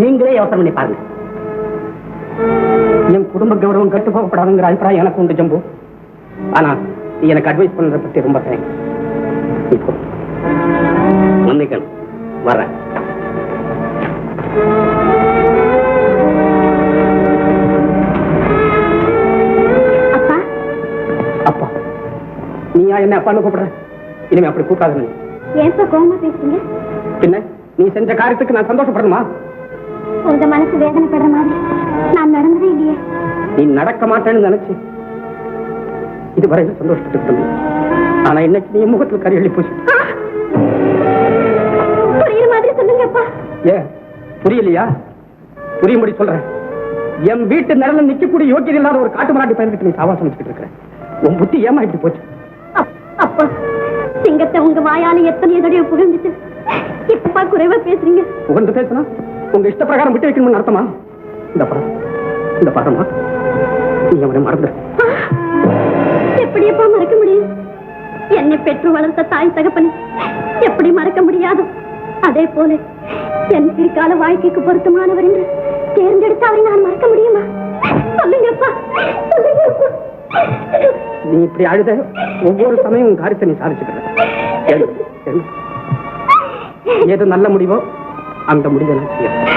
நீங்களே யோசனை பண்ணி பாருங்க. என் குடும்ப கௌரவம் கட்டு போகப்படாதுங்கிற அபிப்பிராயம் எனக்கு உண்டு ஜம்பு. ஆனா நீ எனக்கு அட்வைஸ் பண்றத பத்தி ரொம்ப தேங்க்ஸ் இப்போ மன்னிக்கணும் வரேன். அப்பா. நீயா என்ன அப்பான்னு கூப்பிடுற? இனிமே அப்படி கூப்பிடாத. ஏன்ப்பா கோவமா பேசுறீங்க? பின்ன நீ செஞ்ச காரியத்துக்கு நான் சந்தோஷப்படணுமா? உங்க மனசு வேதனைப்படுற மாதிரி. நான் நடந்ததே இல்லையே. நீ நடக்க மாட்டேன்னு நினைச்சு. இதுவரையில் சந்தோஷப்பட்டு. ஆனா இன்னைக்கு நீ முகத்தில் எழுதி போச்சு புரியுற மாதிரி சொல்லுங்கப்பா ஏ புரியலையா? புரியும்படி சொல்றேன். என் வீட்டு நிழல நிக்கக்கூடிய யோக்கியம் இல்லாத ஒரு காட்டு மராட்டி பயிர்கிட்ட நீ சாவாசம் வச்சுக்கிட்டு இருக்கிற. உன் புத்தி ஏமா இப்படி போச்சு. அப்- அப்பா சிங்கத்தை உங்க வாயால எத்தனை தடவை புகழ்ந்துட்டு இப்பப்பா குறைவா பேசுறீங்க. புகழ்ந்து பேசினா? உங்க இஷ்ட பிரகாரம் விட்டு வைக்கணும்னு அர்த்தமா? இந்த படம் இந்த படமா? நீ அவனை மறந்து எப்படியப்பா மறக்க முடியும்? என்னை பெற்று வளர்த்த தாய் தகப்பனை எப்படி மறக்க முடியாது? அதே போல என் பிற்கால வாழ்க்கைக்கு பொருத்தமானவர் என்று தேர்ந்தெடுத்து அவரை நான் மறக்க முடியுமா? சொல்லுங்கப்பா நீ இப்படி அழுத ஒவ்வொரு சமயம் காரியத்தை நீ சாதிச்சுக்கிற. எது நல்ல முடிவோ அந்த முடிவை நான் செய்யறேன்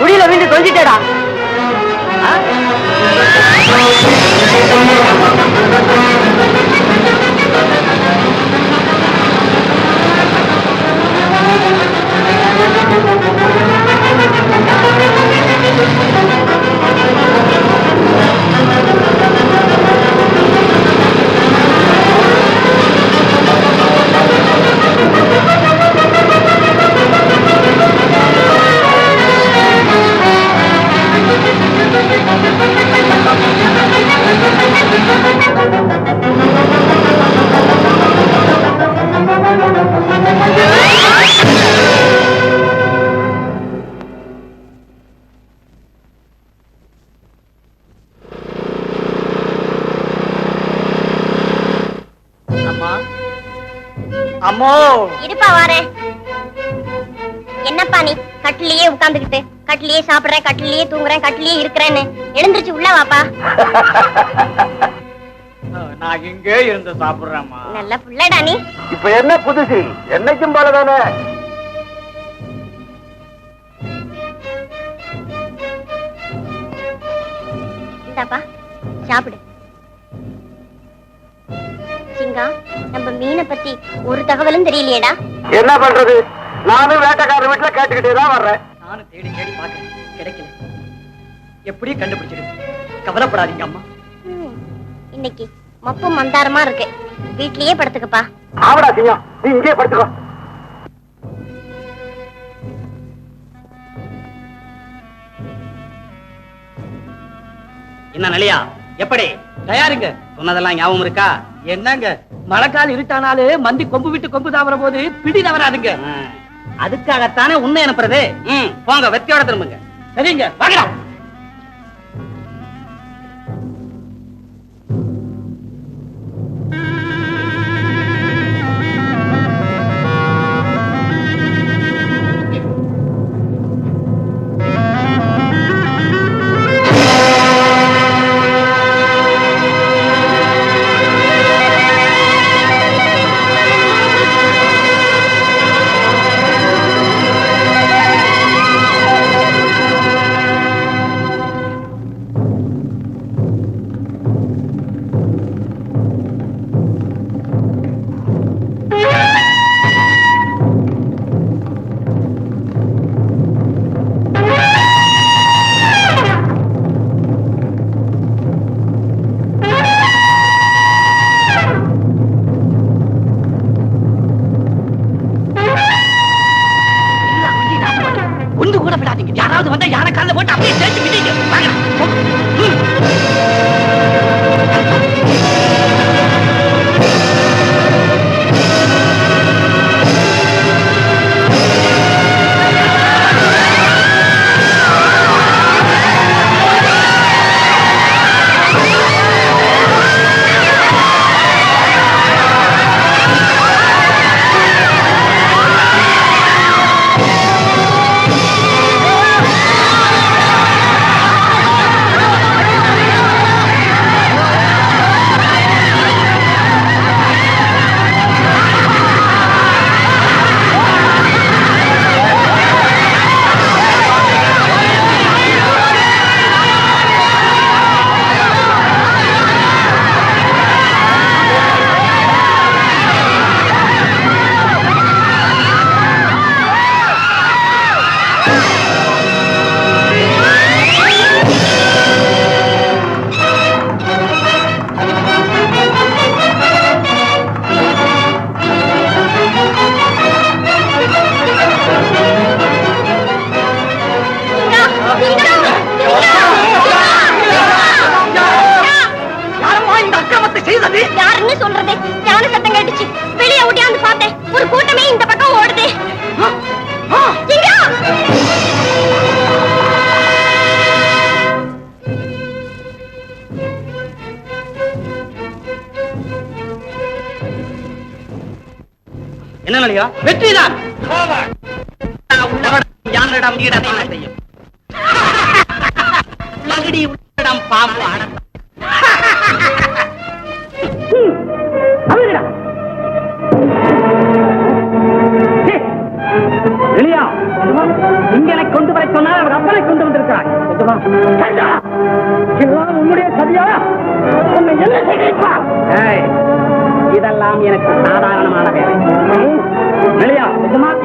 குடியில விழுந்து தொங்கிட்டடா அம்மோ. இருப்பா வாரேன் என்னப்பா நீ? கட்டிலேயே உட்கார்ந்துகிட்டு. கட்டிலேயே சாப்பிடுறேன் கட்டிலேயே தூங்குறேன் கட்டிலேயே இருக்கிறேன்னு. எழுந்திருச்சு உள்ள வாப்பா. நான் இங்கே இருந்து சாப்பிடுறேம்மா. நல்ல புள்ளடா நீ. இப்ப என்ன புதுசு? என்னைக்கும் போலதானே இந்தாப்பா சாப்பிடு. சிங்கா நம்ம மீனை பத்தி ஒரு தகவலும் தெரியலையேடா. என்ன பண்றது? நானும் வேட்டைக்காரர் வீட்டுல கேட்டுக்கிட்டே தான் வர்றேன். நானும் தேடி தேடி பார்க்கறேன். கிடைக்கல. எப்படியும் கண்டுபிடிச்சிடுது கவலைப்படாதீங்க அம்மா. ம், இன்னைக்கு மப்பு மந்தாரமா இருக்கு. வீட்லயே படுத்துக்கப்பா. ஆவடா சிங்கம். நீ இங்கே படுத்துக்கோ. என்ன நிலையா? எப்படி? தயாருங்க. சொன்னதெல்லாம் ஞாபகம் இருக்கா? என்னங்க? மழைக்கால் இருட்டானாலே மந்தி கொம்பு விட்டு கொம்பு தவற போது பிடி தவறாதுங்க. அதுக்காகத்தானே உன்னை அனுப்புறது. போங்க வெத்தியோட திரும்புங்க. சரிங்க வாங்கடா. என்ன நிலையா? வெற்றிதான். உள்ளவடம் யானிடம் ஈடத்தை செய்யும்? உலகடி உள்ளிடம் பாம்பு அடக்கம் இங்கனை கொண்டு வர சொன்னால் அவர் அப்பனை கொண்டு வந்திருக்கிறார். எல்லாம் உன்னுடைய சதியா? என்ன இதெல்லாம் எனக்கு சாதாரணமான வேலை.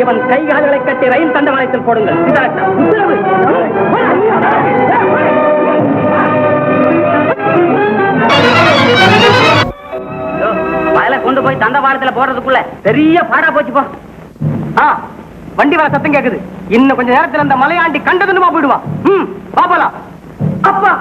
இவன் கைகால்களை கட்டி ரயில் தண்டவாளத்தில் போடுங்கள். வயலை கொண்டு போய் தண்டவாளத்துல போடுறதுக்குள்ள பெரிய பாடா போச்சு போ. வண்டி வர சத்தம் கேக்குது. இன்னும் கொஞ்ச நேரத்துல அந்த மலையாண்டி கண்டதுமா போயிடுவான் ம் பாப்பலாம் அப்பா.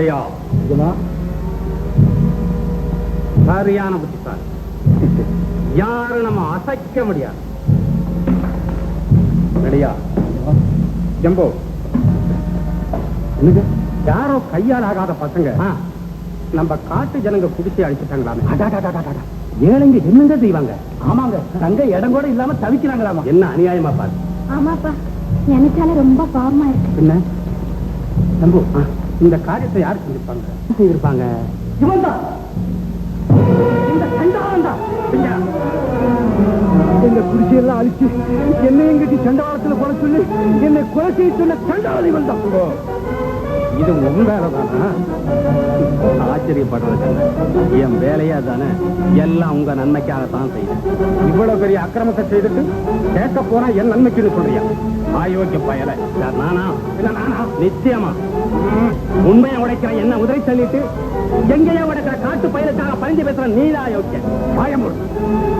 இல்லையா சரியான புத்திசாலி. யாரும் நம்ம அசைக்க முடியாது. யாரோ கையால் ஆகாத பசங்க நம்ம காட்டு ஜனங்க குடிச்சு அழிச்சுட்டாங்களாமே ஏழைங்க என்னங்க செய்வாங்க? ஆமாங்க தங்க இடம் கூட இல்லாம தவிக்கிறாங்களா என்ன அநியாயமா பாரு. எனக்கால ரொம்ப பாவமா இருக்கு. என்ன? இந்த காரியத்தை யார் செஞ்சிருப்பாங்க செஞ்சிருப்பாங்க இவன் தான் இந்த சண்டாளன் தான் எங்க குடிசையெல்லாம் அழிச்சு என்னையும் கட்டி சண்டாளத்துல போட சொல்லி என்னை கொலை செய்ய சொன்ன சண்டாளி வந்தான் இது உன் வேலை தானா? ஆச்சரியப்படுறது என் வேலையா தானே? எல்லாம் உங்க நன்மைக்காகத்தான் செய்யும் இவ்வளவு பெரிய அக்கிரமத்தை செய்துட்டு கேட்க போனா என் நன்மைக்குன்னு சொல்றியா? ஆயோக்கிய பயல. நானா? இல்ல நானா? நிச்சயமா. உண்மையை உடைக்கிற என்ன உதவி சொல்லிட்டு எங்கேயோ உடைக்கிற காட்டு பயிலுக்காக பறிஞ்சு பேசுற நீதா யோக்கிய. பயமுடு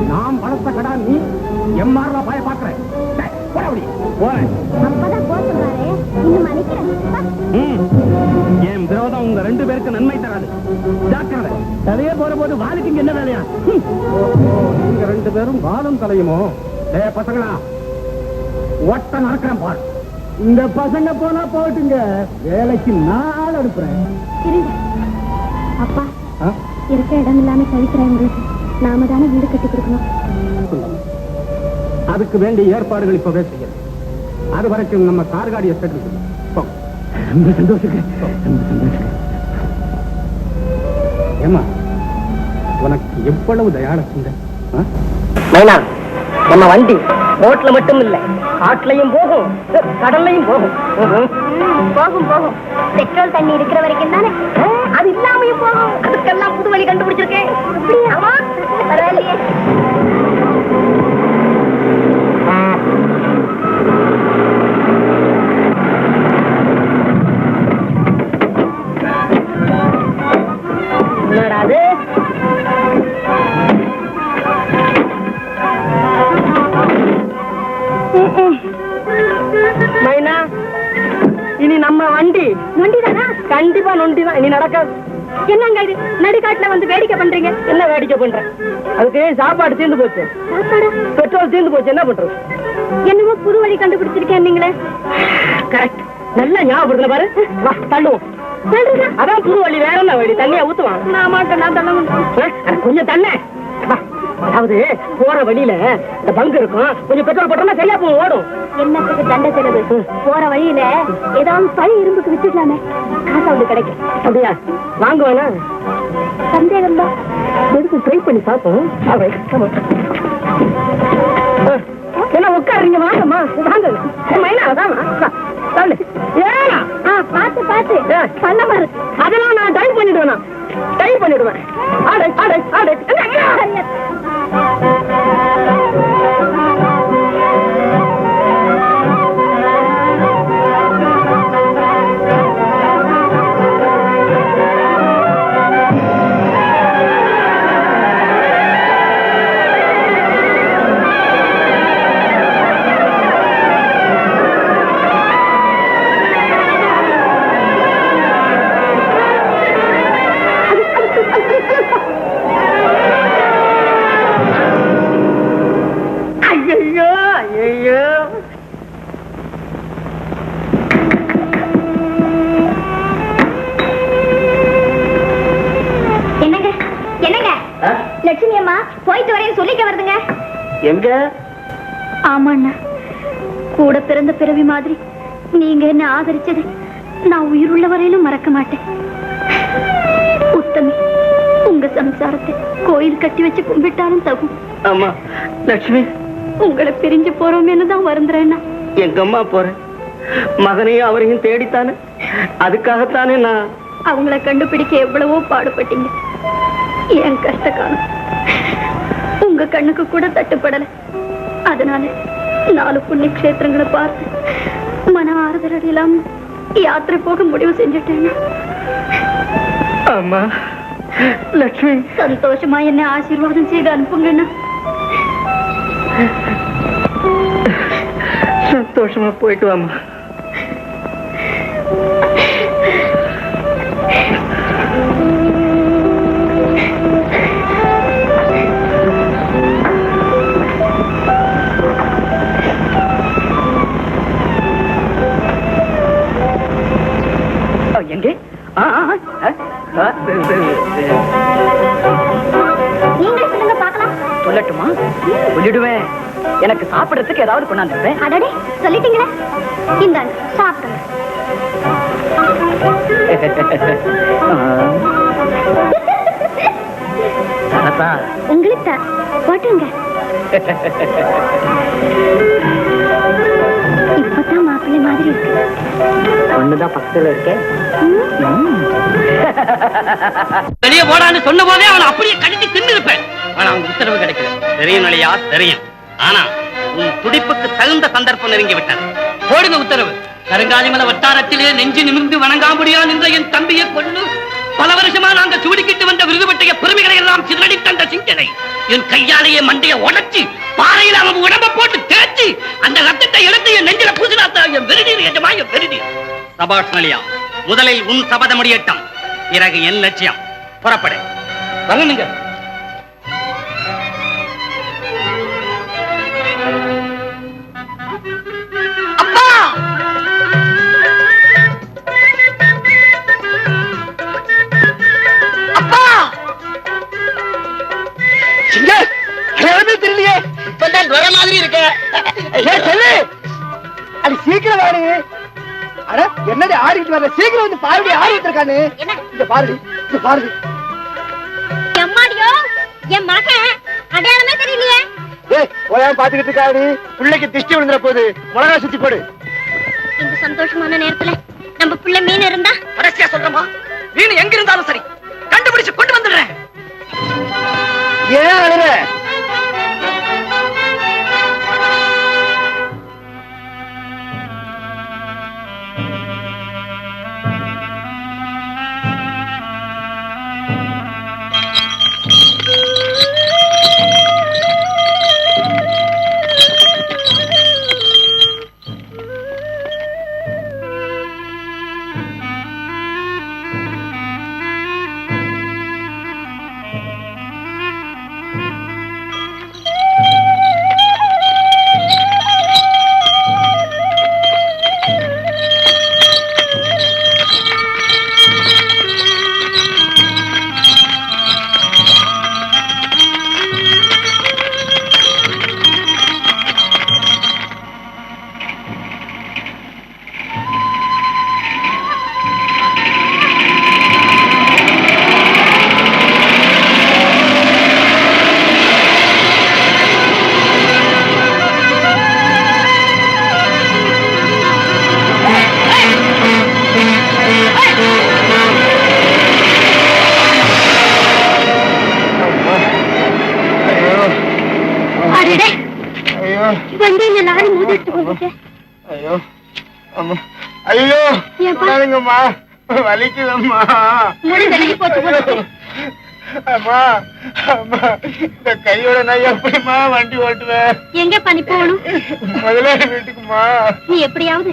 நாம் வளர்த்த கடா நீ எம்மாறுல பாய அப்படி. போறேன். அப்பதான் சொல்றாரு. இன்னும் மன்னிக்கிறேன் ம். என் விரோதம் உங்க ரெண்டு பேருக்கு நன்மை தராது. ஜாக்கிரதை. தலையே போற போது வாளுக்கு இங்க என்ன வேலையா. நீங்க ரெண்டு பேரும் வாழும் தலையுமோ? டே பசங்களா. ஒட்ட நடக்கிறேன் பார். இந்த பசங்க போனா போட்டுங்க வேலைக்கு நான் அனுப்புறேன் அப்பா? இருக்க இடம் இல்லாம தவிக்கிறவங்களுக்கு நாம தானே வீடு கட்டி கொடுக்கணும். அதுக்கு வேண்டிய ஏற்பாடுகள் இப்பவே செய்யணும். அது வரைக்கும் நம்ம கார்காடியை செட்டு ரொம்ப சந்தோஷம் ஏமா உனக்கு எவ்வளவு சிந்தை ஆ? மைனா நம்ம வண்டி ரோட்ல மட்டும் இல்ல காட்டுலயும் போகும் கடல்லையும் போகும். போகும் போகும். பெட்ரோல் தண்ணி இருக்கிற வரைக்கும் தானே? அது இல்லாமையும் போகும். அதுக்கெல்லாம் புது வழி கண்டுபிடிச்சிருக்கேன். நம்ம வண்டி. நொண்டிதானா? கண்டிப்பா நொண்டி தான் இனி நடக்காது. என்னங்க இது? நடுக்காட்டுல வந்து வேடிக்கை பண்றீங்க? என்ன வேடிக்கை பண்ற அதுக்கு சாப்பாடு தீர்ந்து போச்சு? பெட்ரோல் தீர்ந்து போச்சு. என்ன பண்றது? என்னமோ புது வழி கண்டுபிடிச்சிருக்கேன் நீங்களே. கரெக்ட் நல்லா ஞாபகப்படுத்தல பாரு. வா தள்ளுவோம். அதான் புது வழி. வேற என்ன வழி? தண்ணியா ஊத்துவான். நான் மாட்டேன் நான் தள்ள கொஞ்சம் தண்ணே. அதாவது போற வழியில இந்த பங்கு இருக்கும். கொஞ்சம் பெட்ரோல் போட்டோம்னா சரியா போகும் ஓடும். என்னத்துக்கு தண்டை செலவு? போற வழியில ஏதாவது பழி இரும்புக்கு வித்துடலாமே காசு அவளுக்கு கிடைக்கும். அப்படியா? வாங்குவானா? சந்தேகம் தான் எடுத்து ட்ரை பண்ணி பார்ப்போம். என்ன உட்காருங்க வாங்கம்மா. வாங்க. மைனா அதான் ஆ பாத்து பாத்து. பண்ண பாரு. அதெல்லாம் நான் டைப் பண்ணிடுவேன். டைப் பண்ணிடுவேன். ஆடை. ஆமாண்ணா. கூட பிறந்த பிறவி மாதிரி நீங்க என்ன ஆதரிச்சது நான் உயிருள்ள வரையிலும் மறக்க மாட்டேன். உத்தமி உங்க சம்சாரத்தை கோயில் கட்டி வச்சு கும்பிட்டாலும் தகும். ஆமா லட்சுமி. உங்களை பிரிஞ்சு போறோமேனு தான் வருந்துறேன்னா எங்க அம்மா போறேன். மகனையும் அவரையும் தேடித்தானே? அதுக்காகத்தானே நான் அவங்கள கண்டுபிடிக்க எவ்வளவோ பாடுபட்டீங்க. என் கஷ்ட காலம். உங்க கண்ணுக்கு கூட தட்டுப்படல. அதனால நாலு புண்ணிய கஷேத்திரங்களை பார்த்து மன ஆறுதல் அடையலாம் யாத்திரை போக முடிவு செஞ்சுட்டேன்னா ஆமா லட்சுமி சந்தோஷமா என்ன ஆசீர்வாதம் செய்து அனுப்புங்கண்ணா. சந்தோஷமா போயிட்டு வாமா எனக்கு சாப்பிடறதுக்கு ஏதாவது கொண்டாந்துருப்பேன் அடடே சொல்லிட்டீங்களே. இந்தாங்க சாப்பிடுங்க. உங்களுக்கு தான் போட்டுங்க இப்பதான் மாப்பிள்ளை மாதிரி இருக்கு. ஒண்ணுதான் பக்கத்துல இருக்கேன் வெளியே போடான்னு சொன்ன போதே அவனை அப்படியே கடிச்சு தின்னு இருப்பேன் ஆனா அவன் உத்தரவு கிடைக்கல. தெரியும் நிலையா தெரியும். ஆனா உன் துடிப்புக்கு தகுந்த சந்தர்ப்பம் நெருங்கி விட்டது. போடுங்க உத்தரவு. கருங்காலிமலை வட்டாரத்திலே நெஞ்சு நிமிர்ந்து வணங்காமுடியா நின்ற என் தம்பியை கொண்டு பல வருஷமா நாங்க சூடிக்கிட்டு வந்த விருதுபட்டைய பெருமைகளை எல்லாம் சிதறடி தந்த சிந்தனை என் கையாலேயே மண்டைய உடச்சி பாறையில அவன் உடம்ப போட்டு தேய்ச்சி அந்த ரத்தத்தை எடுத்து என் நெஞ்சில பூசினாத்தா என் வெறுநீர் எஜமா என் வெறுநீர். சபாஷ் மலியா முதலில் உன் சபதமடியட்டம் பிறகு என் லட்சியம். புறப்படு. வரணுங்க. ஆடிட்டு வர சீக்கிரம் வந்து பாருடி இருக்கானு என்ன? இந்த பாருடி இந்த பாருடி. எம்மாடியோ என் மகன் அடையாளமே தெரியலையே. ஏய் ஓயாம பாத்துக்கிட்டு இருக்காடி பிள்ளைக்கு திஷ்டி விழுந்துற போகுது மிளகா சுத்தி போடு. இந்த சந்தோஷமான நேரத்துல நம்ம பிள்ளை மீன் இருந்தா? கடைசியா சொல்றமா மீன் எங்க வண்டியில லாரி மோதிட்டு போகுது ஐயோ அம்மா. ஐயோ ஏன்பா? விடாதீங்கம்மா வலிக்குதம்மா. முடி விலகி போச்சு போல அம்மா அம்மா இந்த கையோட நான் எப்படிம்மா வண்டி ஓட்டுவேன்? எங்க பண்ணி போகணும்? முதலாளி வீட்டுக்குமா நீ எப்படியாவது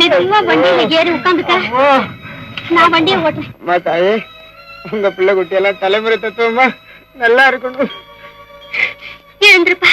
மெதுவா வண்டியில ஏறி உட்காந்துக்க. நான் வண்டியை ஓட்டுறேன். தாயே உங்க பிள்ளை குட்டி எல்லாம் தலைமுறை தத்துவமா நல்லா இருக்கணும். எழுந்திருப்பா.